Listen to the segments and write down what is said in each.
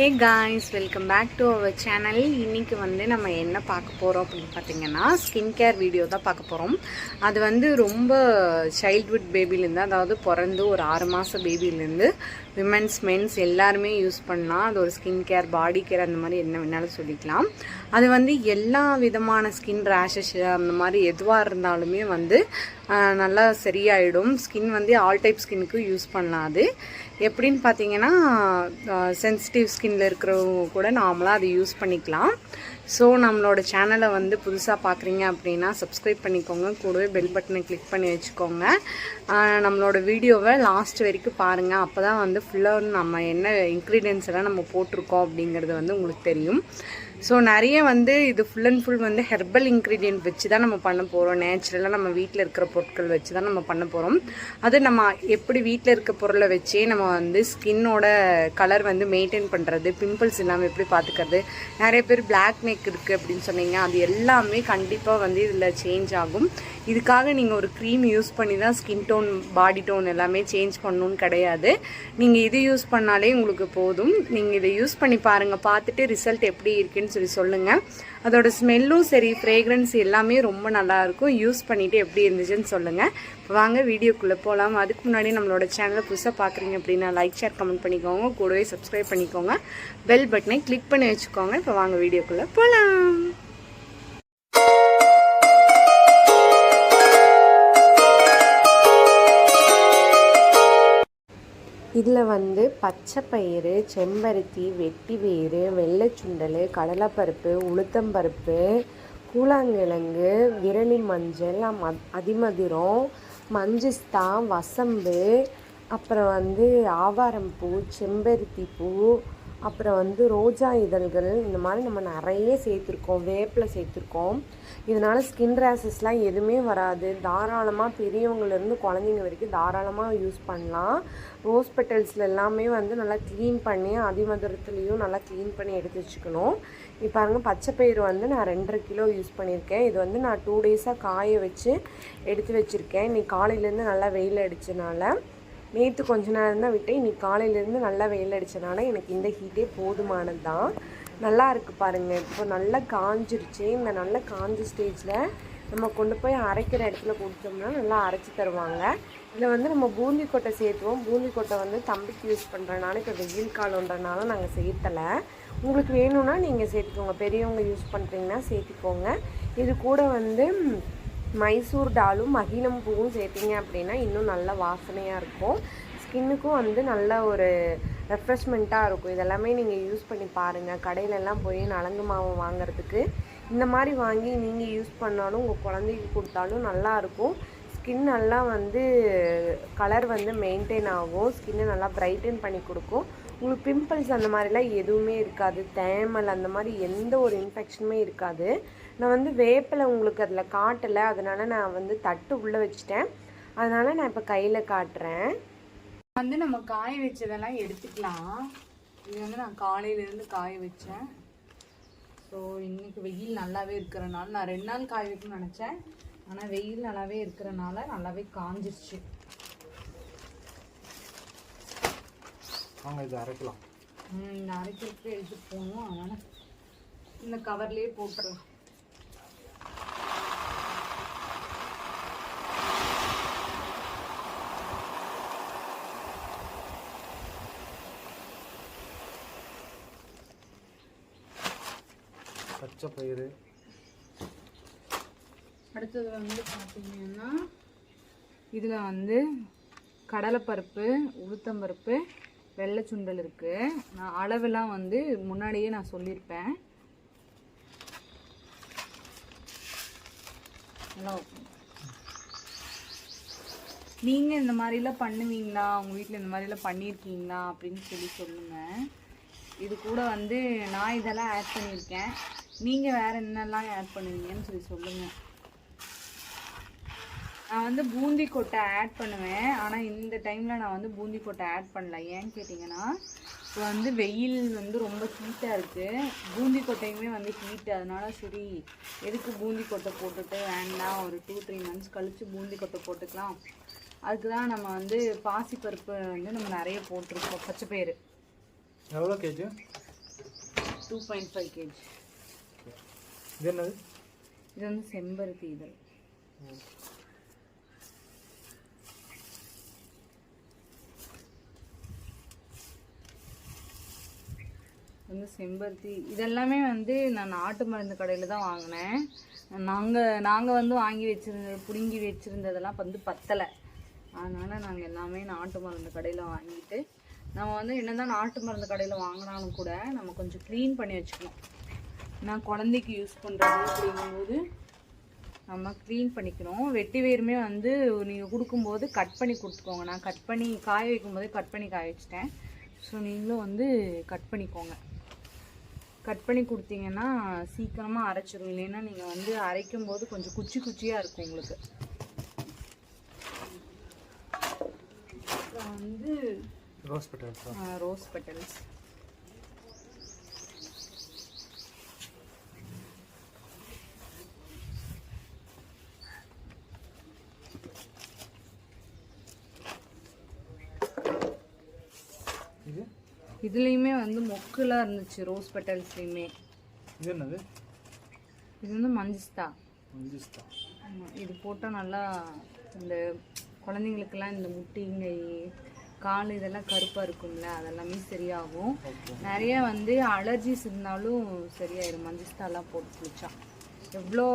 Hey guys welcome back to our channel இன்றைக்கி வந்து நம்ம என்ன பார்க்க போகிறோம் அப்படின்னு பார்த்தீங்கன்னா ஸ்கின் கேர் வீடியோ தான் பார்க்க போகிறோம் அது வந்து ரொம்ப சைல்ட்ஹுட் பேபிலேருந்து அதாவது பிறந்து ஒரு ஆறு மாத பேபிலேருந்து விமென்ஸ் மென்ஸ் எல்லாருமே யூஸ் பண்ணலாம் அது ஒரு ஸ்கின் கேர் பாடி கேர் அந்த மாதிரி என்ன வேணாலும் சொல்லிக்கலாம். அது வந்து எல்லா விதமான ஸ்கின் ரேஷஸ் அந்த மாதிரி எதுவாக இருந்தாலுமே வந்து நல்லா சரியாயிடும். ஸ்கின் வந்து ஆல் டைப் ஸ்கின்னுக்கு யூஸ் பண்ணலாம் அது. எப்படின்னு பார்த்தீங்கன்னா சென்சிட்டிவ் ஸ்கின்ல இருக்கிறவங்க கூட நார்மலாக அதை யூஸ் பண்ணிக்கலாம். ஸோ நம்மளோட சேனலை வந்து புதுசாக பார்க்குறீங்க அப்படின்னா சப்ஸ்கிரைப் பண்ணிக்கோங்க. கூடவே பெல் பட்டனை கிளிக் பண்ணி வச்சுக்கோங்க. நம்மளோட வீடியோவை லாஸ்ட் வரைக்கும் பாருங்கள் அப்போ தான் வந்து ஃபுல்லாக நம்ம என்ன இன்க்ரீடியன்ஸ் எல்லாம் நம்ம போட்டிருக்கோம் அப்படிங்கிறது வந்து உங்களுக்கு தெரியும். ஸோ நிறைய வந்து இது ஃபுல் அண்ட் ஃபுல் வந்து ஹெர்பல் இன்க்ரீடியன்ட் வச்சு தான் நம்ம பண்ண போகிறோம் நேச்சுரலாக நம்ம வீட்டில் இருக்கிற பொருட்கள் வச்சு தான் நம்ம பண்ண போகிறோம் அது நம்ம எப்படி வீட்டில் இருக்க பொருளை வச்சே நம்ம வந்து ஸ்கின்னோட கலர் வந்து மெயின்டைன் பண்ணுறது பிம்பிள்ஸ் இல்லாமல் எப்படி பார்த்துக்கிறது நிறைய பேர் பிளாக் நெக் இருக்குது அப்படின்னு சொன்னீங்க. அது எல்லாமே கண்டிப்பாக வந்து இதில் சேஞ்ச் ஆகும். இதுக்காக நீங்கள் ஒரு க்ரீம் யூஸ் பண்ணி தான் ஸ்கின் டோன் பாடி டோன் எல்லாமே சேஞ்ச் பண்ணணும்னு கிடையாது. நீங்கள் இது யூஸ் பண்ணாலே உங்களுக்கு போதும். நீங்கள் இதை யூஸ் பண்ணி பாருங்கள் பார்த்துட்டு ரிசல்ட் எப்படி இருக்குன்னு சொல்லி சொல்லுங்கள் அதோட ஸ்மெல்லும் சரி ஃப்ரேக்ரன்ஸ் எல்லாமே ரொம்ப நல்லாயிருக்கும் யூஸ் பண்ணிவிட்டு எப்படி இருந்துச்சுன்னு சொல்லுங்கள் இப்போ வாங்க வீடியோக்குள்ளே போகலாம் அதுக்கு முன்னாடி நம்மளோட சேனலை புதுசாக பார்க்குறீங்க அப்படின்னா லைக் ஷேர் கமெண்ட் பண்ணிக்கோங்க. கூடவே சப்ஸ்கிரைப் பண்ணிக்கோங்க. பெல் பட்டனை கிளிக் பண்ணி வச்சுக்கோங்க. இப்போ வாங்க வீடியோக்குள்ளே போகலாம் இதில் வந்து பச்சை பயிறு செம்பருத்தி வெட்டி வேறு வெள்ளைச்சுண்டல் கடலைப்பருப்பு உளுத்தம்பருப்பு கூழாங்கிழங்கு விரலி மஞ்சள் அதிமதுரம் மஞ்சிஸ்தா வசம்பு அப்புறம் வந்து ஆவாரம்பூ செம்பருத்தி பூ அப்புறம் வந்து ரோஜா இதழ்கள் இந்த மாதிரி நம்ம நிறைய சேர்த்துருக்கோம் வேப்பில் சேர்த்துருக்கோம். இதனால் ஸ்கின் ரேஷஸ்லாம் எதுவுமே வராது. தாராளமாக பெரியவங்கலேருந்து குழந்தைங்க வரைக்கும் தாராளமாக யூஸ் பண்ணலாம். ரோஸ் பெட்டல்ஸில் எல்லாமே வந்து நல்லா க்ளீன் பண்ணி அதிமதுரத்துலேயும் நல்லா க்ளீன் பண்ணி எடுத்து வச்சுக்கணும். இப்போ பாருங்க பச்சை பயிறு வந்து நான் ரெண்டரை கிலோ யூஸ் பண்ணியிருக்கேன். இது வந்து நான் டூ டேஸாக காய வச்சு எடுத்து வச்சுருக்கேன். இன்றைக்கி காலையிலேருந்து நல்லா வெயில் அடிச்சனால நேற்று கொஞ்ச நேரம் தான் விட்டேன். இன்னைக்கு காலையிலேருந்து நல்லா வெயில் அடித்தனால எனக்கு இந்த ஹீட்டே போதுமானது தான் நல்லா இருக்குது பாருங்கள் இப்போ நல்லா காஞ்சிருச்சு. இந்த நல்லா காஞ்ச ஸ்டேஜில் நம்ம கொண்டு போய் அரைக்கிற இடத்துல கொடுத்தோம்னா நல்லா அரைச்சி தருவாங்க. இதில் வந்து நம்ம பூந்தி கொட்டை சேர்த்துவோம். பூந்தி கொட்டை வந்து தம்பிக்கு யூஸ் பண்ணுறனால இப்போ வெயில் காலன்றனால நாங்கள் சேர்த்தலை. உங்களுக்கு வேணும்னா நீங்கள் சேர்த்துக்கோங்க. பெரியவங்க யூஸ் பண்ணுறீங்கன்னா சேர்த்துக்கோங்க. இது கூட வந்து மைசூர் டாலும் மகிழம் பூவும் சேர்த்திங்க அப்படின்னா இன்னும் நல்ல வாசனையாக இருக்கும். ஸ்கின்னுக்கும் வந்து நல்ல ஒரு ரெஃப்ரெஷ்மெண்ட்டாக இருக்கும். இதெல்லாமே நீங்கள் யூஸ் பண்ணி பாருங்கள் கடையிலெல்லாம் போய் நலங்கு மாவு வாங்குறதுக்கு. இந்த மாதிரி வாங்கி நீங்கள் யூஸ் பண்ணாலும் உங்கள் குழந்தைக்கு கொடுத்தாலும் நல்லா இருக்கும். ஸ்கின் நல்லா வந்து கலர் வந்து மெயின்டைன் ஆகும். ஸ்கின்னை நல்லா பிரைட்டன் பண்ணி கொடுக்கும். உங்களுக்கு பிம்பிள்ஸ் அந்த மாதிரிலாம் எதுவுமே இருக்காது. தேமல் அந்த மாதிரி எந்த ஒரு இன்ஃபெக்ஷனுமே இருக்காது. நான் வந்து வேப்பிலை உங்களுக்கு அதில் காட்டலை அதனால நான் வந்து தட்டு உள்ளே வச்சுட்டேன். அதனால நான் இப்போ கையில் காட்டுறேன். வந்து நம்ம காய வச்சதெல்லாம் எடுத்துக்கலாம். இது வந்து நான் காலையிலேருந்து காய வச்சேன். ஸோ இன்னைக்கு வெயில் நல்லாவே இருக்கிறனால நான் ரெண்டு நாள் காய வைக்கணும்னு நினச்சேன். ஆனால் வெயில் நல்லாவே இருக்கிறனால நல்லாவே காஞ்சிருச்சு. வாங்க இது அரைக்கலாம். ம், இந்த அரைக்கிறதுக்கு எடுத்துட்டு போகணும். அதனால் இந்த கவர்லேயே போட்டுடலாம் பச்சை பயிறு. அடுத்தது வந்து பார்த்தீங்கன்னா இதில் வந்து கடலைப்பருப்பு உளுத்தம்பருப்பு வெள்ளை சுண்டல் இருக்குது நான் அளவெல்லாம் வந்து முன்னாடியே நான் சொல்லியிருப்பேன். நல்லா நீங்கள் இந்த மாதிரிலாம் பண்ணுவீங்களா? உங்கள் வீட்டில் இந்த மாதிரிலாம் பண்ணியிருக்கீங்களா? அப்படின்னு சொல்லி சொல்லுங்கள் இது கூட வந்து நான் இதெல்லாம் ஆட் பண்ணியிருக்கேன். நீங்கள் வேறு என்னெல்லாம் ஆட் பண்ணுவீங்கன்னு சொல்லி சொல்லுங்கள் நான் வந்து பூந்தி கொட்டை ஆட் பண்ணுவேன். ஆனால் இந்த டைமில் நான் வந்து பூந்தி கொட்டை ஆட் பண்ணல. ஏன்னு கேட்டிங்கன்னா இப்போ வந்து வெயில் வந்து ரொம்ப ஹீட்டாக இருக்குது பூந்தி கொட்டையுமே வந்து ஹீட் அதனால சரி எதுக்கு பூந்தி கொட்டை போட்டுட்டு வேண்டாம். ஒரு டூ த்ரீ மந்த்ஸ் கழித்து பூந்தி கொட்டை போட்டுக்கலாம். அதுக்கு தான் நம்ம வந்து பாசிப்பருப்பு வந்து நம்ம நிறைய போட்டிருக்கோம். பச்சை பயிறு எவ்வளோ KG two point five KG இது என்னது இது வந்து செம்பருத்தி இதழ் வந்து செம்பருத்தி இதெல்லாமே வந்து நான் நாட்டு மருந்து கடையில் தான் வாங்கினேன் நாங்கள் நாங்கள் வந்து வாங்கி வச்சிருந்த பிடுங்கி வச்சுருந்ததெல்லாம் வந்து பத்தலை அதனால் நாங்கள் எல்லாமே நாட்டு மருந்து கடையில் வாங்கிட்டு நம்ம வந்து என்ன தான் நாட்டு மருந்து கடையில் வாங்கினாலும் கூட நம்ம கொஞ்சம் க்ளீன் பண்ணி வச்சுக்கணும் நான் குழந்தைக்கு யூஸ் பண்ணுறது அப்படிங்கும்போது நம்ம க்ளீன் பண்ணிக்கணும் வெட்டி வேருமே வந்து நீங்கள் கொடுக்கும்போது கட் பண்ணி கொடுத்துக்கோங்க. நான் கட் பண்ணி காய வைக்கும்போது கட் பண்ணி காய வச்சிட்டேன். ஸோ நீங்களும் வந்து கட் பண்ணிக்கோங்க. கட் பண்ணி கொடுத்தீங்கன்னா சீக்கிரமாக அரைச்சிரும். இல்லைன்னா நீங்கள் வந்து அரைக்கும் போது கொஞ்சம் குச்சி குச்சியாக இருக்கும் உங்களுக்கு. வந்து ரோஸ் பெட்டல்ஸா ரோஸ் பெட்டல்ஸ் இது இதுலேயுமே வந்து மொக்குலாம் இருந்துச்சு ரோஸ் பெட்டல்ஸ்லேயுமே. இது என்னது? இது வந்து மஞ்சிஸ்தா. மஞ்சிஸ்தா. இது போட்டால் நல்லா இந்த குழந்தைங்களுக்கெல்லாம் இந்த முட்டிங்கை கால் இதெல்லாம் கருப்பாக இருக்கும்ல அதெல்லாமே சரியாகும். நிறைய வந்து அலர்ஜிஸ் இருந்தாலும் சரியாயிடும் மஞ்சிஸ்தாலாம் போட்டு குளிச்சா. எவ்வளோ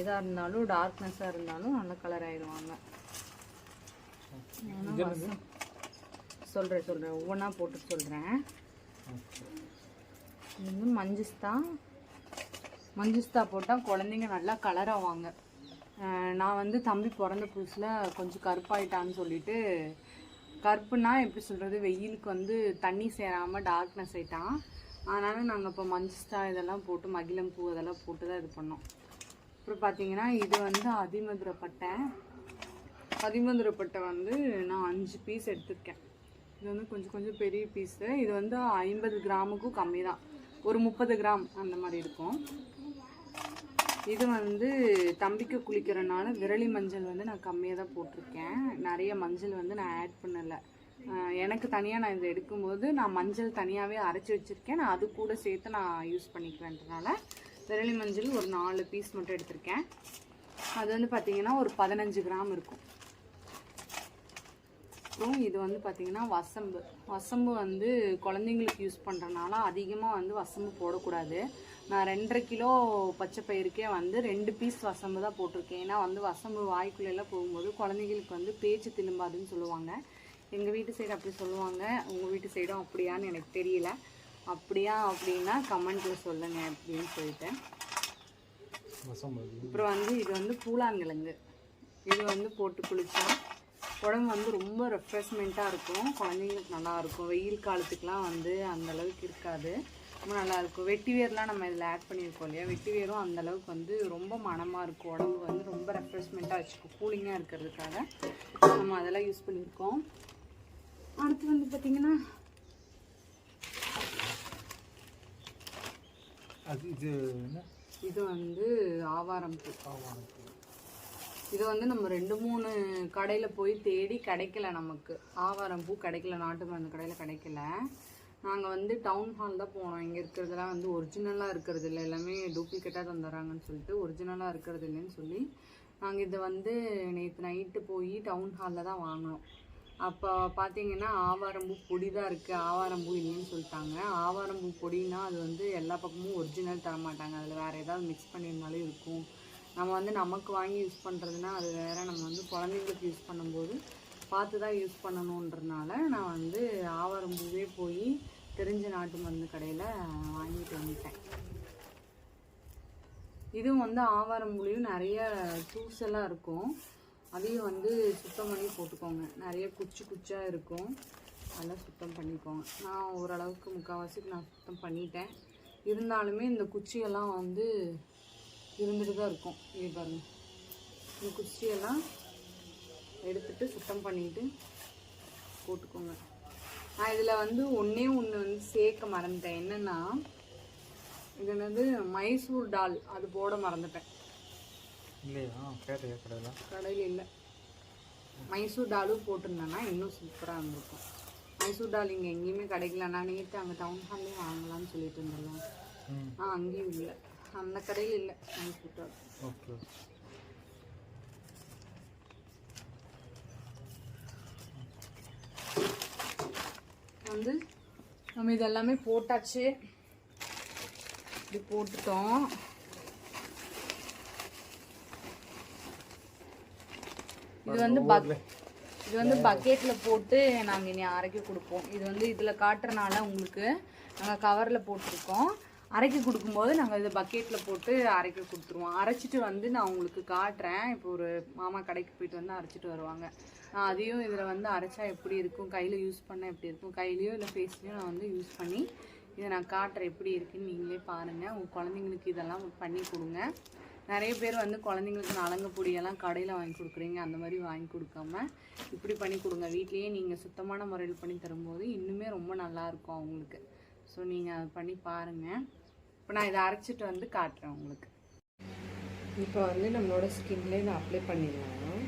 இதாக இருந்தாலும் டார்க்னஸாக இருந்தாலும் நல்ல கலர் ஆயிடுவாங்க. சொல்கிறேன் சொல்கிறேன் ஒவ்வொன்றா போட்டு சொல்கிறேன் இது வந்து மஞ்சுஸ்தா. போட்டால் குழந்தைங்க நல்லா கலராவாங்க நான் வந்து தம்பி பிறந்த புதுசில் கொஞ்சம் கருப்பாயிட்டான்னு சொல்லிட்டு கருப்புனா எப்படி சொல்கிறது வெயிலுக்கு வந்து தண்ணி சேராமல் டார்க்னஸ் ஆகிட்டான் அதனால் நாங்கள் இப்போ மஞ்சுஸ்தா இதெல்லாம் போட்டு மகிழம் பூ அதெல்லாம் போட்டு தான் இது பண்ணோம். அப்புறம் பார்த்தீங்கன்னா இது வந்து அதிமதுரப்பட்டை அதிமதுரப்பட்டை வந்து நான் அஞ்சு பீஸ் எடுத்திருக்கேன். இது வந்து கொஞ்சம் கொஞ்சம் பெரிய பீஸு இது வந்து ஐம்பது கிராமுக்கும் கம்மி தான் ஒரு முப்பது கிராம் அந்த மாதிரி இருக்கும். இது வந்து தம்பிக்கு குளிக்கிறனால விரலி மஞ்சள் வந்து நான் கம்மியாக தான் போட்டிருக்கேன். நிறைய மஞ்சள் வந்து நான் ஆட் பண்ணலை. எனக்கு தனியாக நான் இதை எடுக்கும்போது நான் மஞ்சள் தனியாகவே அரைச்சி வச்சுருக்கேன். நான் அது கூட சேர்த்து நான் யூஸ் பண்ணிக்குவேன்றனால விரலி மஞ்சள் ஒரு நாலு பீஸ் மட்டும் எடுத்திருக்கேன். அது வந்து பார்த்திங்கன்னா ஒரு பதினஞ்சு கிராம் இருக்கும். அப்புறம் இது வந்து பார்த்திங்கன்னா வசம்பு. வசம்பு வந்து குழந்தைங்களுக்கு யூஸ் பண்ணுறனால அதிகமாக வந்து வசம்பு போடக்கூடாது. நான் ரெண்டரை கிலோ பச்சை பயிருக்கே வந்து ரெண்டு பீஸ் வசம்பு தான் போட்டிருக்கேன். ஏன்னா வந்து வசம்பு வாய்க்குள்ளெல்லாம் போகும்போது குழந்தைங்களுக்கு வந்து பேச்சு திரும்பாதுன்னு சொல்லுவாங்க. எங்கள் வீட்டு சைடு அப்படி சொல்லுவாங்க. உங்கள் வீட்டு சைடும் அப்படியான்னு எனக்கு தெரியல. அப்படியா அப்படின்னா கமெண்ட்டில் சொல்லுங்கள் அப்படின்னு சொல்லிட்டு. அப்புறம் வந்து இது வந்து பூலாங்கிழங்கு இது வந்து போட்டு குளிச்சா உடம்பு வந்து ரொம்ப ரெஃப்ரெஷ்மெண்ட்டாக இருக்கும். குழந்தைங்களுக்கு நல்லா இருக்கும் வெயில் காலத்துக்குலாம் வந்து அந்த அளவுக்கு இருக்காது. ரொம்ப நல்லா இருக்கும் வெட்டி வேர்லாம் நம்ம இதில் ஆட் பண்ணியிருக்கோம் இல்லையா? வெட்டி வேரும் அந்த அளவுக்கு வந்து ரொம்ப மனமாக இருக்கும். உடம்பு வந்து ரொம்ப ரெஃப்ரெஷ்மெண்ட்டாக வச்சுக்கும். கூலிங்காக இருக்கிறதுக்காக நம்ம அதெல்லாம் யூஸ் பண்ணியிருக்கோம். அடுத்து வந்து பார்த்திங்கன்னா அது இது இது வந்து ஆவாரம் பூ. ஆவாரம் பூ. இது வந்து நம்ம ரெண்டு மூணு கடையில் போய் தேடி கிடைக்கல நமக்கு. ஆவாரம் பூ கிடைக்கல நாட்டு மருந்து கடையில் கிடைக்கல. நாங்கள் வந்து டவுன் ஹால் தான் போனோம். இங்கே இருக்கிறதெல்லாம் வந்து ஒரிஜினலாக இருக்கிறது இல்லை. எல்லாமே டூப்ளிகேட்டாக தந்துடுறாங்கன்னு சொல்லிட்டு ஒரிஜினலாக இருக்கிறது இல்லைன்னு சொல்லி நாங்கள் இதை வந்து நேற்று நைட்டு போய் டவுன் ஹாலில் தான் வாங்கினோம். அப்போ பார்த்தீங்கன்னா ஆவாரம்பூ பொடி தான் இருக்குது ஆவாரம்பூ இல்லைன்னு சொல்லிட்டாங்க. ஆவாரம்பூ பொடினா அது வந்து எல்லா பக்கமும் ஒரிஜினல் தர மாட்டாங்க அதில் வேறு ஏதாவது மிக்ஸ் பண்ணியிருந்தாலும் இருக்கும். நம்ம வந்து நமக்கு வாங்கி யூஸ் பண்ணுறதுனா அது வேறு. நம்ம வந்து குழந்தைங்களுக்கு யூஸ் பண்ணும்போது பார்த்து தான் யூஸ் பண்ணணுன்றனால நான் வந்து ஆவாரம்பூவே போய் தெரிஞ்ச நாட்டு மருந்து கடையில் வாங்கிட்டு வந்துட்டேன். இதுவும் வந்து ஆவாரம்பூலையும் நிறைய தூசெல்லாம் எல்லாம் இருக்கும். அதையும் வந்து சுத்தம் பண்ணி போட்டுக்கோங்க. நிறைய குச்சி குச்சாக இருக்கும். அதெல்லாம் சுத்தம் பண்ணிக்கோங்க. நான் ஓரளவுக்கு முக்கால்வாசிக்கு நான் சுத்தம் பண்ணிட்டேன். இருந்தாலுமே இந்த குச்சியெல்லாம் வந்து இருந்துட்டு தான் இருக்கும். இது பாருங்க. இந்த குச்சியெல்லாம் எடுத்துட்டு சுத்தம் பண்ணிட்டு போட்டுக்கோங்க. நான் இதில் வந்து ஒன்றே ஒன்று வந்து சேர்க்க மறந்துட்டேன். என்னென்னா இது என்னது? மைசூர் டால். அது போட மறந்துட்டேன். இல்லையா? கேட்டையா கடையில் கடையில் இல்லை. மைசூர் டாலும் போட்டிருந்தேன்னா இன்னும் சூப்பராக இருந்திருக்கும். மைசூர் டால் இங்கே எங்கேயுமே கிடைக்கல. நான் நேற்று அங்கே டவுன் ஹால்லே வாங்கலாம்னு சொல்லிட்டு இருந்தேன் ம். ஆ அங்கேயும் இல்லை. அந்த கடையில் இல்லை. டால் ஓகே. வந்து நம்ம இதெல்லாமே போட்டாச்சு. இப்படி போட்டுட்டோம். இது வந்து பக் இது வந்து பக்கெட்ல போட்டு நாங்க இனி அரைக்க கொடுப்போம். இது வந்து இதுல காட்டுறனால உங்களுக்கு நாங்க கவர்ல போட்டிருக்கோம். அரைக்க கொடுக்கும்போது நாங்கள் இது பக்கெட்டில் போட்டு அரைக்க கொடுத்துருவோம். அரைச்சிட்டு வந்து நான் உங்களுக்கு காட்டுறேன். இப்போ ஒரு மாமா கடைக்கு போயிட்டு வந்து அரைச்சிட்டு வருவாங்க. நான் அதையும் இதில் வந்து அரைச்சா எப்படி இருக்கும்? கையில் யூஸ் பண்ணால் எப்படி இருக்கும்? கையிலையோ இல்லை ஃபேஸ்லேயோ நான் வந்து யூஸ் பண்ணி இதை நான் காட்டுறேன் எப்படி இருக்குன்னு நீங்களே பாருங்கள் உங்கள் குழந்தைங்களுக்கு இதெல்லாம் பண்ணி கொடுங்க. நிறைய பேர் வந்து குழந்தைங்களுக்கு நலங்க பொடியெல்லாம் கடையில் வாங்கி கொடுக்குறீங்க. அந்த மாதிரி வாங்கி கொடுக்காம இப்படி பண்ணி கொடுங்க. வீட்லேயே நீங்கள் சுத்தமான முறையில் பண்ணி தரும்போது இன்னுமே ரொம்ப நல்லாயிருக்கும் அவங்களுக்கு. ஸோ நீங்கள் அதை பண்ணி பாருங்கள் இப்போ நான் இதை அரைச்சிட்டு வந்து காட்டுறேன் உங்களுக்கு. இப்போ வந்து நம்மளோட ஸ்கின்ல இதை அப்ளை பண்ணிடலாம்.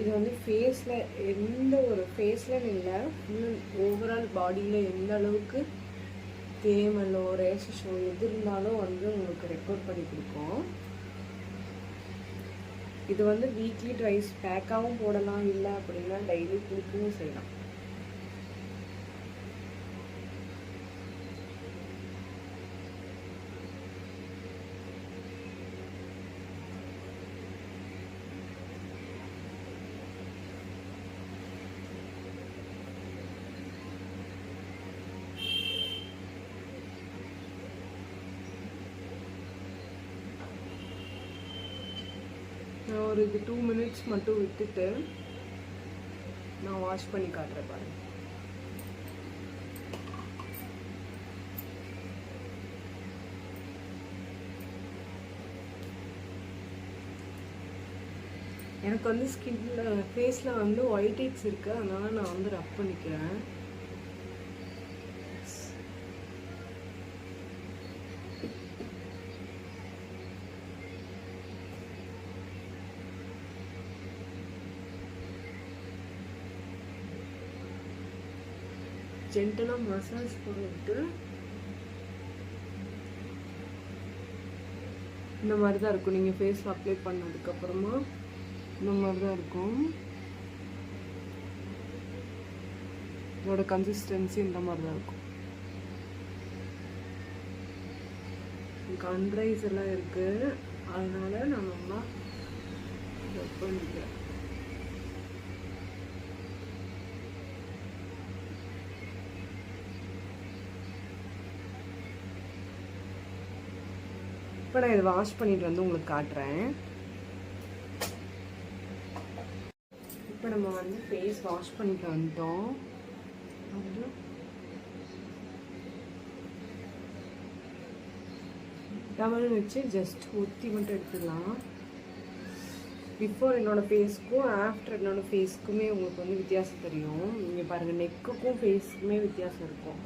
இது வந்து ஃபேஸில் எந்த ஒரு ஃபேஸில் இல்லை ஃபுல் ஓவரால் பாடியில் எந்த அளவுக்கு தேமலோ ரேஷஸோ எது இருந்தாலும் வந்து உங்களுக்கு ரெக்கார்ட் பண்ணி கொடுக்கும். இது வந்து வீக்லி ட்ரைஸ் பேக்காகவும் போடலாம் இல்லை அப்படின்னா டெய்லி குளிக்கவும் செய்யலாம். ஒரு இது டூ மினிட்ஸ் மட்டும் விட்டுட்டு நான் வாஷ் பண்ணி காட்டுறேன் பாருங்கள் எனக்கு வந்து ஸ்கின்ல ஃபேஸில் வந்து ஒயிட் ஹெட்ஸ் இருக்குது அதனால் நான் வந்து ரப் பண்ணிக்கிறேன். ஜென்டலாக மசாஜ் பண்ணிட்டு இந்த மாதிரி தான் இருக்கும். நீங்கள் ஃபேஸில் அப்ளை பண்ணதுக்கப்புறமா இந்த மாதிரி தான் இருக்கும். இதோட கன்சிஸ்டன்சி இந்த மாதிரி தான் இருக்கும் கண்ட்ரைஸ் எல்லாம் இருக்குது அதனால நான் நல்லா பண்ணிக்கிறேன். இப்போ நான் இதை வாஷ் பண்ணிட்டு வந்து உங்களுக்கு காட்டுறேன். இப்போ நம்ம வந்து ஃபேஸ் வாஷ் பண்ணிட்டு வந்துட்டோம். வந்து டவல் வச்சு ஜஸ்ட் ஊற்றி மட்டும் எடுத்துக்கலாம் பிஃபோர் என்னோடய ஃபேஸ்க்கும் ஆஃப்டர் என்னோடய ஃபேஸ்க்குமே உங்களுக்கு வந்து வித்தியாசம் தெரியும். நீங்கள் பாருங்கள் நெக்குக்கும் ஃபேஸ்க்குமே வித்தியாசம் இருக்கும்.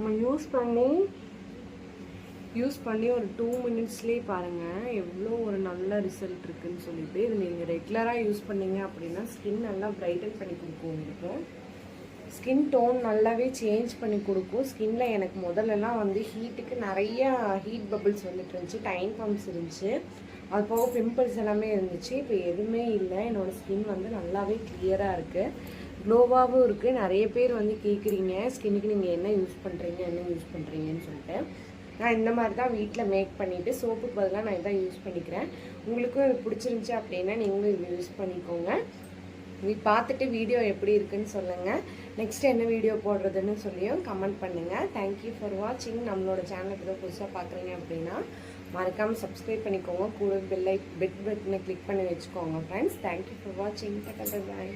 நம்ம யூஸ் பண்ணி யூஸ் பண்ணி ஒரு டூ மினிட்ஸ்லேயே பாருங்கள் எவ்வளோ ஒரு நல்ல ரிசல்ட் இருக்குதுன்னு சொல்லிட்டு. இது நீங்கள் ரெகுலராக யூஸ் பண்ணீங்க அப்படின்னா ஸ்கின் நல்லா பிரைட்டன் பண்ணி கொடுக்கும் உங்களுக்கு. ஸ்கின் டோன் நல்லாவே சேஞ்ச் பண்ணி கொடுக்கும். ஸ்கின்ல எனக்கு முதல்லலாம் வந்து ஹீட்டுக்கு நிறைய ஹீட் பபிள்ஸ் வந்துட்டு இருந்துச்சு. டைம் பம்ப்ஸ் இருந்துச்சு. அது போக பிம்பிள்ஸ் எல்லாமே இருந்துச்சு. இப்போ எதுவுமே இல்லை. என்னோட ஸ்கின் வந்து நல்லாவே கிளியராக இருக்குது க்ளோவாகவும் இருக்குது நிறைய பேர் வந்து கேட்குறீங்க ஸ்கின்னுக்கு நீங்கள் என்ன யூஸ் பண்ணுறீங்க என்ன யூஸ் பண்ணுறீங்கன்னு சொல்லிட்டு. நான் இந்த மாதிரி தான் வீட்டில் மேக் பண்ணிவிட்டு சோப்புக்கு பதிலாக நான் இதான் யூஸ் பண்ணிக்கிறேன். உங்களுக்கும் இது பிடிச்சிருந்துச்சி அப்படின்னா நீங்களும் இது யூஸ் பண்ணிக்கோங்க. நீ பார்த்துட்டு வீடியோ எப்படி இருக்குன்னு சொல்லுங்கள் நெக்ஸ்ட் என்ன வீடியோ போடுறதுன்னு சொல்லியும் கமெண்ட் பண்ணுங்கள் தேங்க்யூ ஃபார் வாட்சிங் நம்மளோட சேனலுக்கு தான் புதுசாக பார்க்குறீங்க அப்படின்னா மறக்காமல் சப்ஸ்கிரைப் பண்ணிக்கோங்க. கூட பெல்லை பெட் பட்டனை கிளிக் பண்ணி வச்சுக்கோங்க ஃப்ரெண்ட்ஸ் தேங்க்யூ ஃபார் வாட்சிங் பாய்